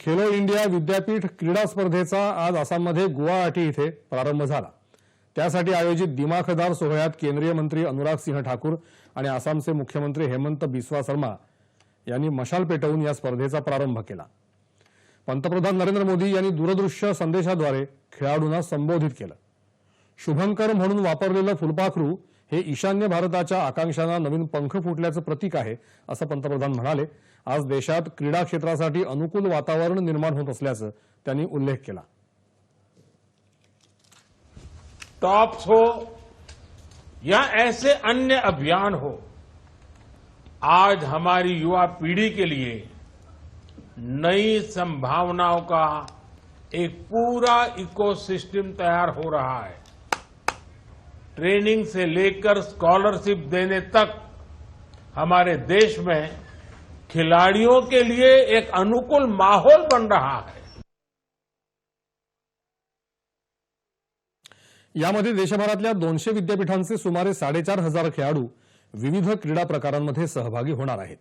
खेलो India विद्यापीठ क्रीडा स्पर्धेचा आज आसाममध्ये गुवाहाटी इथे प्रारंभ झाला. त्यासाठी आयोजित दिमाखदार सोहळ्यात केंद्रीय मंत्री अनुराग सिंह ठाकूर आणि आसामचे मुख्यमंत्री हेमंत बिस्वा शर्मा यांनी मशाल पेटवून या स्पर्धेचा प्रारंभ केला. पंतप्रधान नरेंद्र मोदी यांनी दूरदृश्य संदेशाद्वारे खेळाडूंना संबोधित केलं. शुभंकर म्हणून वापरलेलं फुलपाखरू हे ईशान्य भारताच्या आकांक्षांना नवीन पंख फुटल्याचं प्रतीक पंतप्रधान म्हणाले. आज देशात क्रीडा क्षेत्रासाठी अनुकूल वातावरण निर्माण त्यांनी उल्लेख केला. टॉप्स हो या ऐसे अन्य अभियान हो, आज हमारी युवा पीढ़ी के लिए नई संभावनाओं का एक पूरा इकोसिस्टम तैयार हो रहा है। ट्रेनिंग से लेकर स्कॉलरशिप देने तक हमारे देश में खिलाड़ियों के लिए एक अनुकूल माहौल बन रहा है। यामध्ये देशभरातल्या दोनशे विद्यापीठांचे सुमारे साडेचार हज़ार खेळाडू विविध क्रीडा प्रकारांमध्ये सहभागी होणार आहेत.